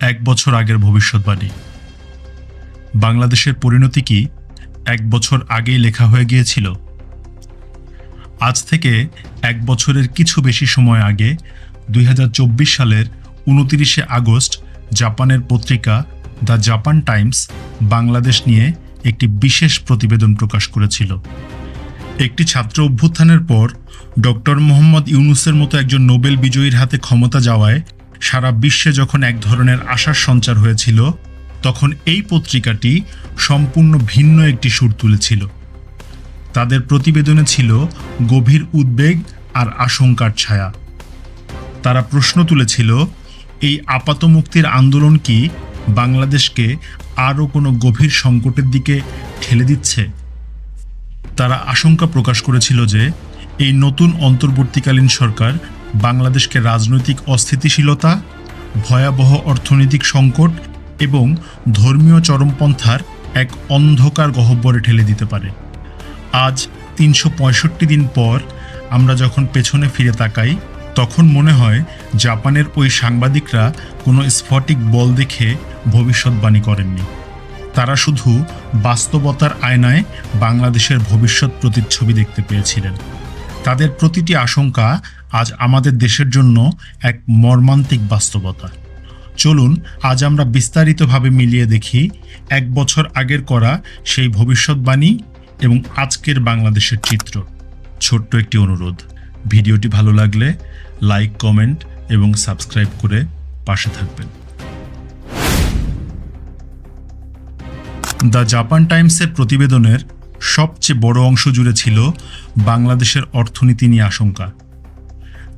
এক বছর আগের ভবিষ্যৎবাণী। বাংলাদেশের পরিণতি কি এক বছর আগেই লেখা হয়ে গিয়েছিল? আজ থেকে এক বছরের কিছু বেশি সময় আগে দুই হাজার চব্বিশ সালের উনতিরিশে আগস্ট জাপানের পত্রিকা দ্য জাপান টাইমস বাংলাদেশ নিয়ে একটি বিশেষ প্রতিবেদন প্রকাশ করেছিল। একটি ছাত্র অভ্যুত্থানের পর ডক্টর মোহাম্মদ ইউনুসের মতো একজন নোবেল বিজয়ীর হাতে ক্ষমতা যাওয়ায় সারা বিশ্বে যখন এক ধরনের আশার সঞ্চার হয়েছিল, তখন এই পত্রিকাটি সম্পূর্ণ ভিন্ন একটি সুর তুলেছিল। তাদের প্রতিবেদনে ছিল গভীর উদ্বেগ আর আশঙ্কার ছায়া। তারা প্রশ্ন তুলেছিল, এই আপাত মুক্তির আন্দোলন কি বাংলাদেশকে আরও কোনো গভীর সংকটের দিকে ঠেলে দিচ্ছে? তারা আশঙ্কা প্রকাশ করেছিল যে, এই নতুন অন্তর্বর্তীকালীন সরকার বাংলাদেশকে রাজনৈতিক অস্থিতিশীলতা, ভয়াবহ অর্থনৈতিক সংকট এবং ধর্মীয় চরমপন্থার এক অন্ধকার গহ্বরে ঠেলে দিতে পারে। আজ তিনশো পঁয়ষট্টি দিন পর আমরা যখন পেছনে ফিরে তাকাই, তখন মনে হয় জাপানের ওই সাংবাদিকরা কোনো স্ফটিক বল দেখে ভবিষ্যৎবাণী করেননি। তারা শুধু বাস্তবতার আয়নায় বাংলাদেশের ভবিষ্যৎ প্রতিচ্ছবি দেখতে পেয়েছিলেন। তাদের প্রতিটি আশঙ্কা আজ আমাদের দেশের জন্য এক মর্মান্তিক বাস্তবতা। চলুন, আজ আমরা বিস্তারিতভাবে মিলিয়ে দেখি এক বছর আগের করা সেই ভবিষ্যৎবাণী এবং আজকের বাংলাদেশের চিত্র। ছোট্ট একটি অনুরোধ, ভিডিওটি ভালো লাগলে লাইক, কমেন্ট এবং সাবস্ক্রাইব করে পাশে থাকবেন। দ্য জাপান টাইমসের প্রতিবেদনের সবচেয়ে বড় অংশ জুড়ে ছিল বাংলাদেশের অর্থনীতি নিয়ে আশঙ্কা।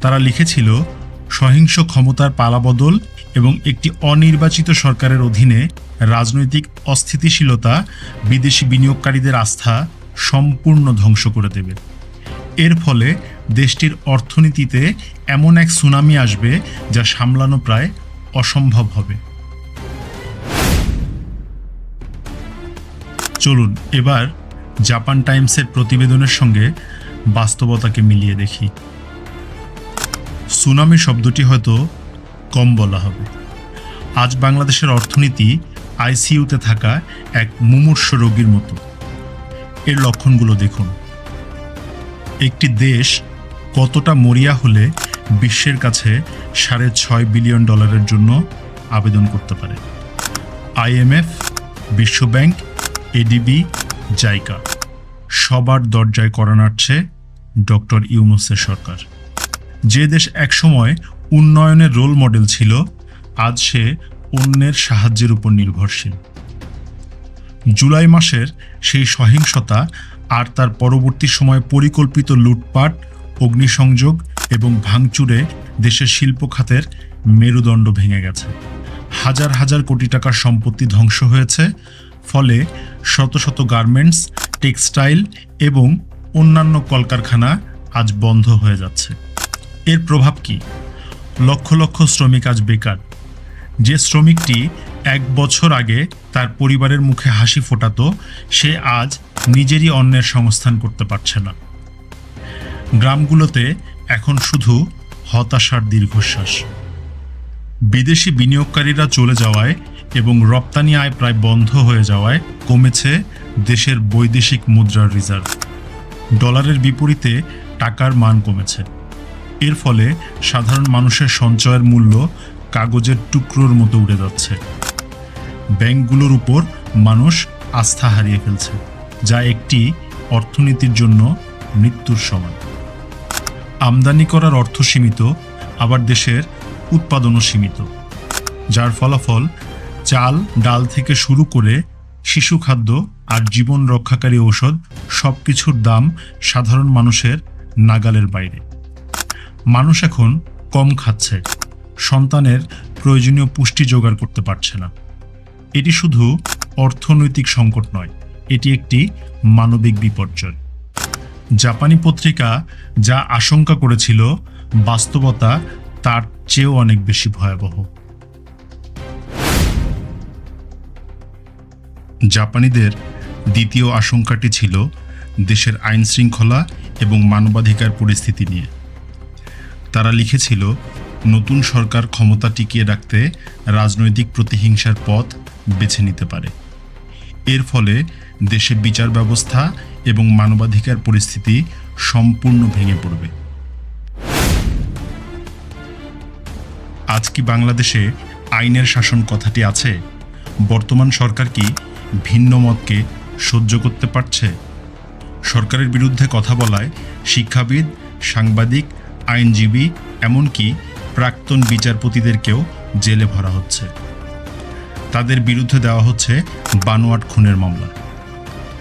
তারা লিখেছিল, সহিংস ক্ষমতার পালাবদল এবং একটি অনির্বাচিত সরকারের অধীনে রাজনৈতিক অস্থিতিশীলতা বিদেশি বিনিয়োগকারীদের আস্থা সম্পূর্ণ ধ্বংস করে দেবে। এর ফলে দেশটির অর্থনীতিতে এমন এক সুনামি আসবে যা সামলানো প্রায় অসম্ভব হবে। চলুন, এবার জাপান টাইমসের প্রতিবেদনের সঙ্গে বাস্তবতাকে মিলিয়ে দেখি। সুনামি শব্দটি হয়তো কম বলা হবে। আজ বাংলাদেশের অর্থনীতি আইসিইউতে থাকা এক মুমূর্ষ রোগীর মতো। এর লক্ষণগুলো দেখুন। একটি দেশ কতটা মরিয়া হলে বিশ্বের কাছে সাড়ে ছয় বিলিয়ন ডলারের জন্য আবেদন করতে পারে। আইএমএফ বিশ্বব্যাংক, এডিবি জাইকা সবার দরজায় করা নাড়ছে ডক্টর ইউনুসের সরকার। যে দেশ একসময় উন্নয়নের রোল মডেল ছিল, আজ সে অন্যের সাহায্যের উপর নির্ভরশীল। জুলাই মাসের সেই সহিংসতা আর তার পরবর্তী সময়ে পরিকল্পিত লুটপাট, অগ্নিসংযোগ এবং ভাঙচুরে দেশের শিল্প খাতের মেরুদণ্ড ভেঙে গেছে। হাজার হাজার কোটি টাকার সম্পত্তি ধ্বংস হয়েছে ফলে শত শত গার্মেন্টস, টেক্সটাইল এবং অন্যান্য কলকারখানা আজ বন্ধ হয়ে যাচ্ছে। এর প্রভাব কি? লক্ষ লক্ষ শ্রমিক আজ বেকার। যে শ্রমিকটি এক বছর আগে তার পরিবারের মুখে হাসি ফোটাতো, সে আজ নিজেরই অন্যের সংস্থান করতে পারছে না। গ্রামগুলোতে এখন শুধু হতাশার দীর্ঘশ্বাস। বিদেশি বিনিয়োগকারীরা চলে যাওয়ায় এবং রপ্তানি আয় প্রায় বন্ধ হয়ে যাওয়ায় কমেছে দেশের বৈদেশিক মুদ্রার রিজার্ভ। ডলারের বিপরীতে টাকার মান কমেছে। এর ফলে সাধারণ মানুষের সঞ্চয়ের মূল্য কাগজের টুকরোর মতো উড়ে যাচ্ছে। ব্যাংকগুলোর উপর মানুষ আস্থা হারিয়ে ফেলছে, যা একটি অর্থনীতির জন্য মৃত্যুর সমান। আমদানি করার অর্থ সীমিত, আবার দেশের উৎপাদনও সীমিত, যার ফলাফল চাল, ডাল থেকে শুরু করে শিশু খাদ্য আর জীবন রক্ষাকারী ঔষধ সব কিছুর দাম সাধারণ মানুষের নাগালের বাইরে। মানুষ এখন কম খাচ্ছে। সন্তানের প্রয়োজনীয় পুষ্টি জোগাড় করতে পারছে না। এটি শুধু অর্থনৈতিক সংকট নয়, এটি একটি মানবিক বিপর্যয়। জাপানি পত্রিকা যা আশঙ্কা করেছিল বাস্তবতা তার চেয়েও অনেক বেশি ভয়াবহ। জাপানিদের দ্বিতীয় আশঙ্কাটি ছিল দেশের আইন শৃঙ্খলা এবং মানবাধিকার পরিস্থিতি নিয়ে। তারা লিখেছিল, নতুন সরকার ক্ষমতা টিকিয়ে রাখতে রাজনৈতিক প্রতিহিংসার পথ বেছে নিতে পারে। এর ফলে দেশে বিচার ব্যবস্থা এবং মানবাধিকার পরিস্থিতি সম্পূর্ণ ভেঙে পড়বে। আজ কি বাংলাদেশে আইনের শাসন কথাটি আছে? বর্তমান সরকার কি ভিন্ন মতকে সহ্য করতে পারছে? সরকারের বিরুদ্ধে কথা বলায় শিক্ষাবিদ, সাংবাদিক, আইনজীবী, এমনকি প্রাক্তন বিচারপতিদেরকেও জেলে ভরা হচ্ছে। তাদের বিরুদ্ধে দেওয়া হচ্ছে বানোয়াট খুনের মামলা।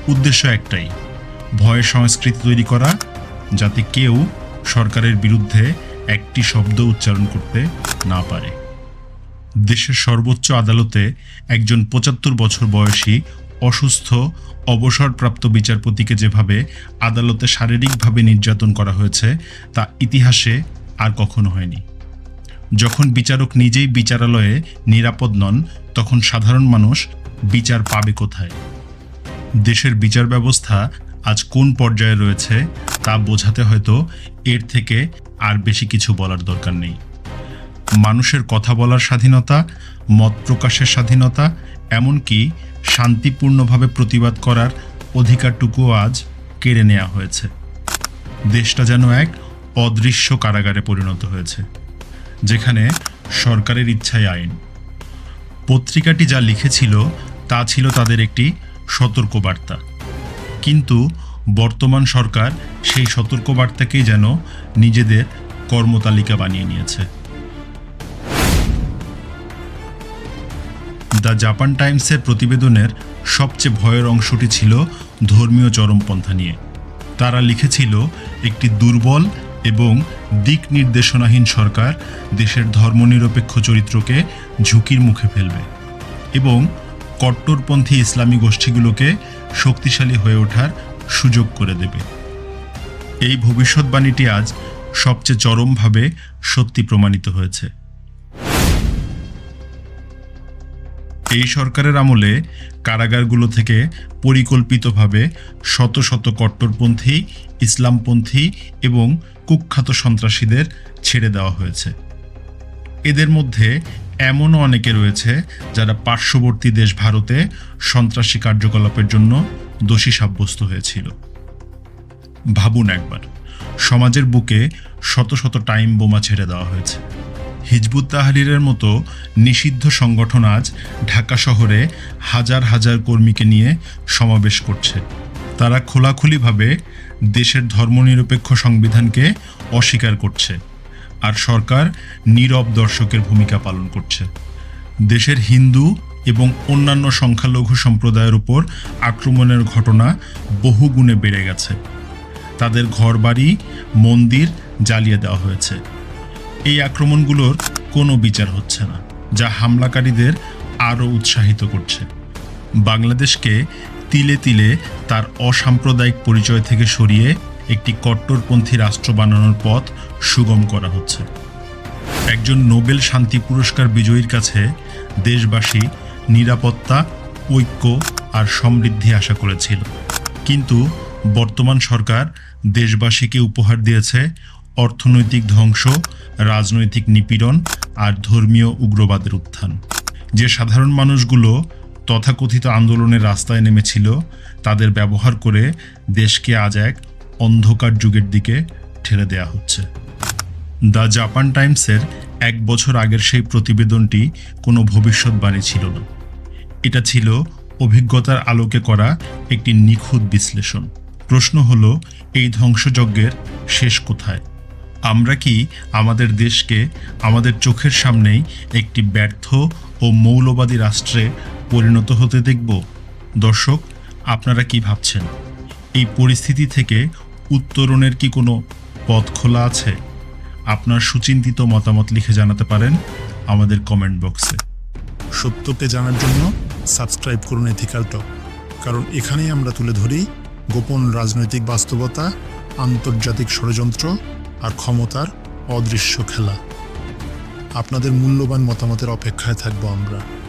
উদ্দেশ্য একটাই ভয় সংস্কৃতি তৈরি করা, যাতে কেউ সরকারের বিরুদ্ধে একটি শব্দ উচ্চারণ করতে না পারে। দেশের সর্বোচ্চ আদালতে একজন পঁচাত্তর বছর বয়সী অসুস্থ, অবসরপ্রাপ্ত বিচারপতিকে যেভাবে আদালতে শারীরিকভাবে নির্যাতন করা হয়েছে, তা ইতিহাসে আর কখনো হয়নি। যখন বিচারক নিজেই বিচারালয়ে নিরাপদ নন, তখন সাধারণ মানুষ বিচার পাবে কোথায়? দেশের বিচার ব্যবস্থা আজ কোন পর্যায়ে রয়েছে, তা বোঝাতে হয়তো এর থেকে আর বেশি কিছু বলার দরকার নেই। মানুষের কথা বলার স্বাধীনতা, মত প্রকাশের স্বাধীনতা, এমনকি শান্তিপূর্ণভাবে প্রতিবাদ করার অধিকারটুকুও আজ কেড়ে নেওয়া হয়েছে। দেশটা যেন এক অদৃশ্য কারাগারে পরিণত হয়েছে, যেখানে সরকারের ইচ্ছায় আইন। পত্রিকাটি যা লিখেছিল, তা ছিল তাদের একটি সতর্কবার্তা। কিন্তু বর্তমান সরকার সেই সতর্কবার্তাকেই যেন নিজেদের কর্মতালিকা বানিয়ে নিয়েছে। দ্য জাপান টাইমসের প্রতিবেদনের সবচেয়ে ভয়ের অংশটি ছিল ধর্মীয় চরমপন্থা নিয়ে। তারা লিখেছিল, একটি দুর্বল এবং দিক নির্দেশনাহীন সরকার দেশের ধর্মনিরপেক্ষ চরিত্রকে ঝুঁকির মুখে ফেলবে এবং কট্টরপন্থী ইসলামী গোষ্ঠীগুলোকে শক্তিশালী হয়ে ওঠার সুযোগ করে দেবে। এই ভবিষ্যৎবাণীটি আজ সবচেয়ে চরমভাবে সত্যি প্রমাণিত হয়েছে। এই সরকারের আমলে কারাগারগুলো থেকে পরিকল্পিতভাবে শত শত কট্টরপন্থী, ইসলামপন্থী এবং কুখ্যাত সন্ত্রাসীদের ছেড়ে দেওয়া হয়েছে। এদের মধ্যে এমনও অনেকে রয়েছে যারা পার্শ্ববর্তী দেশ ভারতে সন্ত্রাসী কার্যকলাপের জন্য দোষী সাব্যস্ত হয়েছিল। ভাবুন একবার, সমাজের বুকে শত শত টাইম বোমা ছেড়ে দেওয়া হয়েছে। হিজবুত তাহারিরের মতো নিষিদ্ধ সংগঠন আজ ঢাকা শহরে হাজার হাজার কর্মীকে নিয়ে সমাবেশ করছে। তারা খোলাখুলিভাবে দেশের ধর্মনিরপেক্ষ সংবিধানকে অস্বীকার করছে আর সরকার নীরব দর্শকের ভূমিকা পালন করছে। দেশের হিন্দু এবং অন্যান্য সংখ্যালঘু সম্প্রদায়ের উপর আক্রমণের ঘটনা বহুগুণে বেড়ে গেছে। তাদের ঘরবাড়ি, মন্দির জ্বালিয়ে দেওয়া হয়েছে। এই আক্রমণগুলোর কোনো বিচার হচ্ছে না, যা হামলাকারীদের আরও উৎসাহিত করছে। বাংলাদেশকে তিলে তিলে তার অসাম্প্রদায়িক পরিচয় থেকে সরিয়ে একটি কট্টরপন্থী রাষ্ট্র বানানোর পথ সুগম করা হচ্ছে। একজন নোবেল শান্তি পুরস্কার বিজয়ীর কাছে দেশবাসী নিরাপত্তা, ঐক্য আর সমৃদ্ধি আশা করেছিল। কিন্তু বর্তমান সরকার দেশবাসীকে উপহার দিয়েছে অর্থনৈতিক ধ্বংস, রাজনৈতিক নিপীড়ন আর ধর্মীয় উগ্রবাদের উত্থান। যে সাধারণ মানুষগুলো তথাকথিত আন্দোলনের রাস্তায় নেমেছিল, তাদের ব্যবহার করে দেশকে আজ এক অন্ধকার যুগের দিকে ঠেলে দেয়া হচ্ছে। দ্য জাপান টাইমসের এক বছর আগের সেই প্রতিবেদনটি কোনো ভবিষ্যৎবাণী ছিল না। এটা ছিল অভিজ্ঞতার আলোকে করা একটি নিখুঁত বিশ্লেষণ। প্রশ্ন হলো, এই ধ্বংসযজ্ঞের শেষ কোথায়? আমরা কি আমাদের দেশকে আমাদের চোখের সামনেই একটি ব্যর্থ ও মৌলবাদী রাষ্ট্রে পরিণত হতে দেখব? দর্শক, আপনারা কি ভাবছেন? এই পরিস্থিতি থেকে উত্তরণের কি কোনো পথ খোলা আছে? আপনার সুচিন্তিত মতামত লিখে জানাতে পারেন আমাদের কমেন্ট বক্সে। সত্যকে জানার জন্য সাবস্ক্রাইব করুন এথিক্যাল টক, কারণ এখানেই আমরা তুলে ধরি গোপন রাজনৈতিক বাস্তবতা, আন্তর্জাতিক ষড়যন্ত্র আর ক্ষমতার অদৃশ্য খেলা। আপনাদের মূল্যবান মতামতের অপেক্ষায় থাকব আমরা।